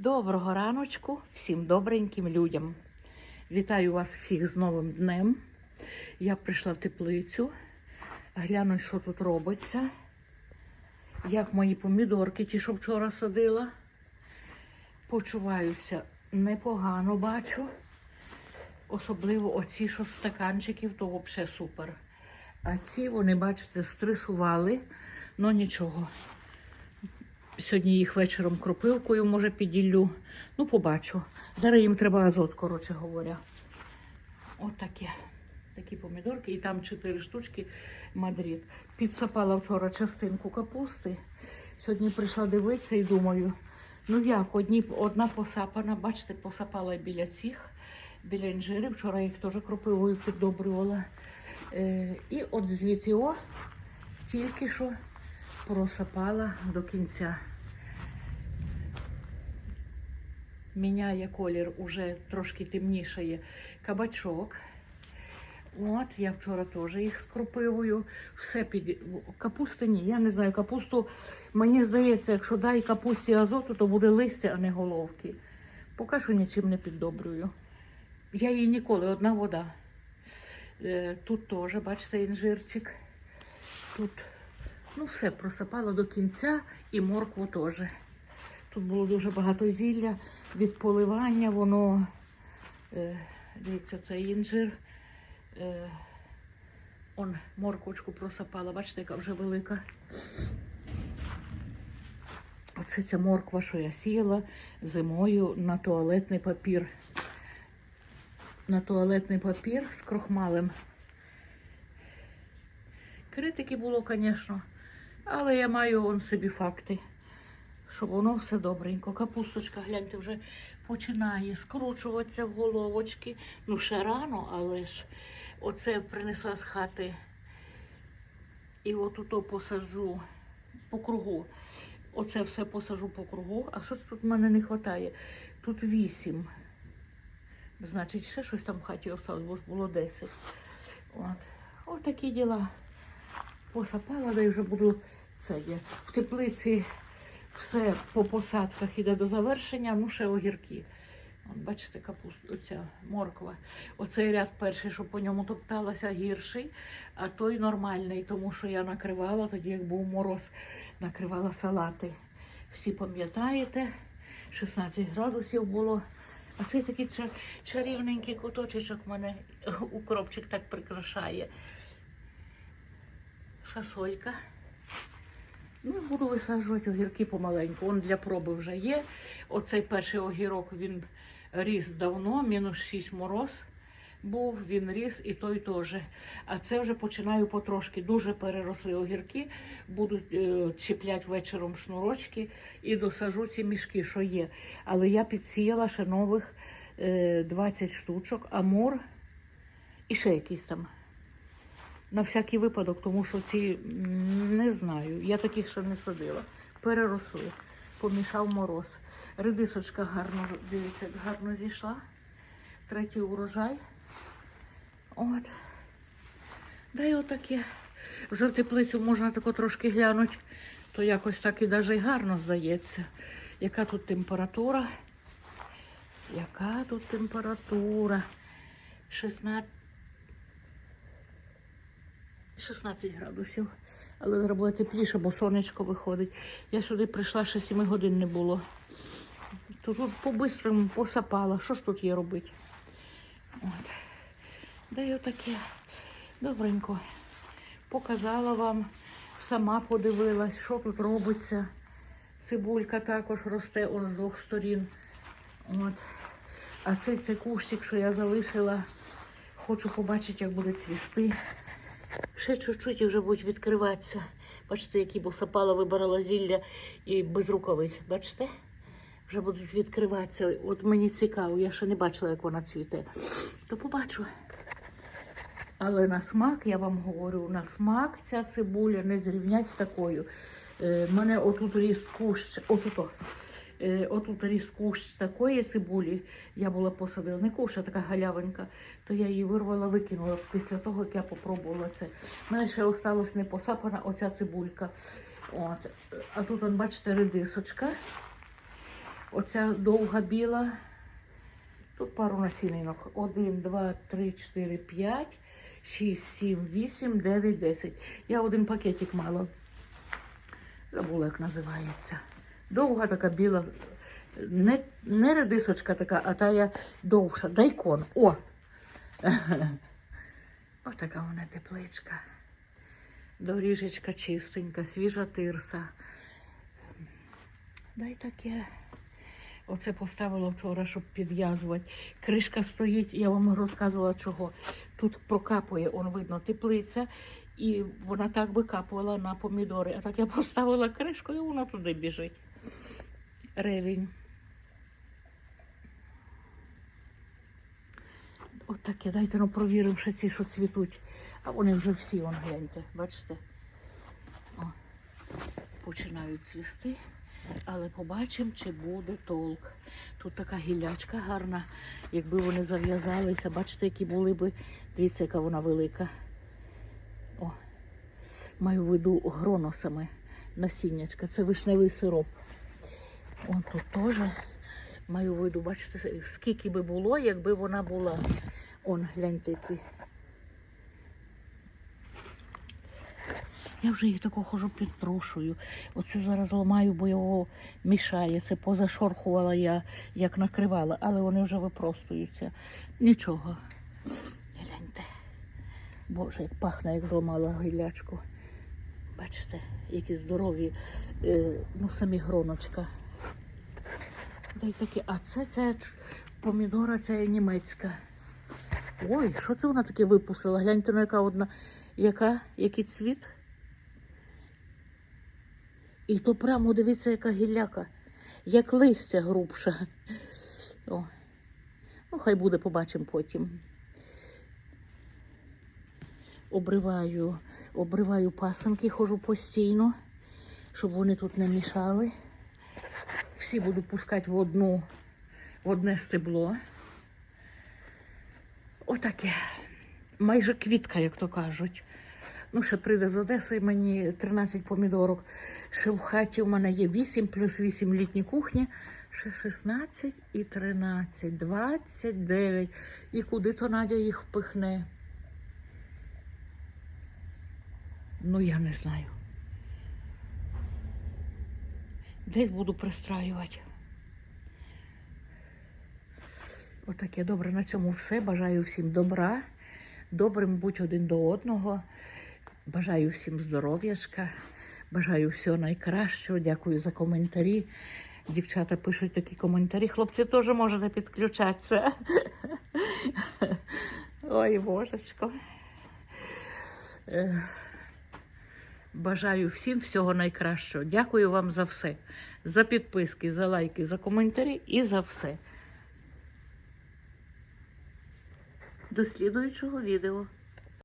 Доброго раночку всім добреньким людям. Вітаю вас всіх з новим днем. Я прийшла в теплицю, гляну, що тут робиться. Як мої помідорки, ті, що вчора садила. Почуваюся непогано бачу. Особливо оці, що стаканчиків, то взагалі супер. А ці, вони, бачите, стресували, але нічого. Сьогодні їх вечором кропивкою, може, піділлю. Ну, побачу. Зараз їм треба азот, коротше говоря. Отаке. Такі помідорки. І там чотири штучки Мадрид. Підсапала вчора частинку капусти. Сьогодні прийшла дивитися і думаю, ну як, одні, одна посапана, бачите, посапала біля цих, біля інжирів. Вчора їх теж кропивою піддобрювала. Е, і от звідси о, тільки що просапала до кінця. Міняє колір, уже трошки темнішає кабачок. От, я вчора теж їх з. Все під капусти ні. Я не знаю, капусту, мені здається, якщо дай капусті азоту, то буде листя, а не головки. Поки що нічим не піддобрюю. Я її ніколи, одна вода. Е, Тут теж, бачите, інжирчик. Тут Ну, все просипала до кінця і моркву теж. Тут було дуже багато зілля від поливання, воно, е, дивіться, це інжир. Е, он морквочку просипала, бачите, яка вже велика. Оце ця морква, що я сіяла зимою на туалетний папір. На туалетний папір з крохмалем. Критики було, звісно. Але я маю он собі факти, що воно все добренько. Капусточка, гляньте, вже починає скручуватися головочки. Ну, ще рано, але ж оце принесла з хати. І от то посаджу по кругу. Оце все посажу по кругу. А щось тут в мене не вистачає? Тут вісім. Значить, ще щось там в хаті осталось, бо ж було 10. От. От такі діла посапала, й вже буду це є. В теплиці все по посадках іде до завершення, ну ще огірки. От, бачите, капуста, оця морква. Оцей ряд перший, що по ньому топталася, гірший, а той нормальний, тому що я накривала тоді, як був мороз, накривала салати. Всі пам'ятаєте, 16 градусів було. А цей такий ча- чарівненький куточечок мене укропчик так прикрашає шасолька. Ну, буду висаджувати огірки помаленьку. Он для проби вже є. Оцей перший огірок він ріс давно, мінус 6 мороз був, він ріс і той теж. А це вже починаю потрошки. Дуже переросли огірки, будуть е, чіпляти вечором шнурочки і досажу ці мішки, що є. Але я підсіяла ще нових е, 20 штучок, амур і ще якісь там на всякий випадок, тому що ці не знаю. Я таких ще не садила. Переросли. Помішав мороз. Редисочка гарно, дивіться, гарно зійшла. Третій урожай. От. Да й отаке. Вже в теплицю можна тако трошки глянути, то якось так і навіть гарно здається. Яка тут температура? Яка тут температура? 16. 16 градусів. Але зараз тепліше, бо сонечко виходить. Я сюди прийшла ще 7 годин не було. Тут по-бистрому посапала. Що ж тут є робити? От. Да й отаке. Добренько. Показала вам, сама подивилась, що тут робиться. Цибулька також росте он з двох сторін. От. А цей це кущик, що я залишила. Хочу побачити, як буде цвісти. Ще чуть-чуть і вже будуть відкриватися. Бачите, які босапала вибирала зілля і без рукавиць. Бачите? Вже будуть відкриватися. От мені цікаво, я ще не бачила, як вона цвіте. То побачу. Але на смак, я вам говорю, на смак ця цибуля не зрівнять з такою. Е, мене отут ріс кущ, отут, отут ріс кущ такої цибулі. Я була посадила, не кущ, а така галявинка, то я її вирвала, викинула після того, як я попробувала це. У мене ще осталась не посапана оця цибулька. От. А тут, он, бачите, редисочка. Оця довга біла. Тут пару насінинок. Один, два, три, чотири, п'ять, шість, сім, вісім, дев'ять, десять. Я один пакетик мала. Забула, як називається. Довга така біла. Не, не редисочка така, а та я довша. Дайкон. О! Ось така вона тепличка. Доріжечка чистенька, свіжа тирса. Дай таке. Оце поставила вчора, щоб підв'язувати. Кришка стоїть, я вам розказувала чого. Тут прокапує, он видно, теплиця, і вона так викапувала на помідори. А так я поставила кришку і вона туди біжить. Ревінь. От таке, дайте ну провіримо ще ці, що цвітуть. А вони вже всі, он гляньте, бачите? О, починають цвісти, але побачимо, чи буде толк. Тут така гілячка гарна. Якби вони зав'язалися, бачите, які були би. Дивіться, яка вона велика. О, маю в виду гроносами насіннячка. Це вишневий сироп. Он тут теж маю виду, бачите, скільки би було, якби вона була. Он, гляньте які. Я вже їх тако хожу підтрушую. Оцю зараз ламаю, бо його мішає. Це позашорхувала я, як накривала, але вони вже випростуються. Нічого. Гляньте. Боже, як пахне, як зламала гілячку. Бачите, які здорові, е, ну самі гроночка. Дай такі, а це, це помідора, це німецька. Ой, що це вона таке випустила? Гляньте, ну яка одна, яка, який цвіт. І то прямо дивіться, яка гілляка, як листя грубша. О. Ну, хай буде, побачимо потім. Обриваю, обриваю пасанки, хожу постійно, щоб вони тут не мішали. Всі буду пускати в одну, в одне стебло. Отаке. Майже квітка, як то кажуть. Ну, ще прийде з Одеси мені 13 помідорок. Ще в хаті в мене є 8 плюс 8 літні кухні. Ще 16 і 13, 29. І куди то Надя їх впихне? Ну, я не знаю. Десь буду пристраювати. Отаке добре. На цьому все. Бажаю всім добра. Добрим будь один до одного. Бажаю всім здоров'ячка. Бажаю всього найкращого. Дякую за коментарі. Дівчата пишуть такі коментарі. Хлопці теж можете підключатися. Ой, божечко. Бажаю всім всього найкращого. Дякую вам за все. За підписки, за лайки, за коментарі і за все. До слідуючого відео.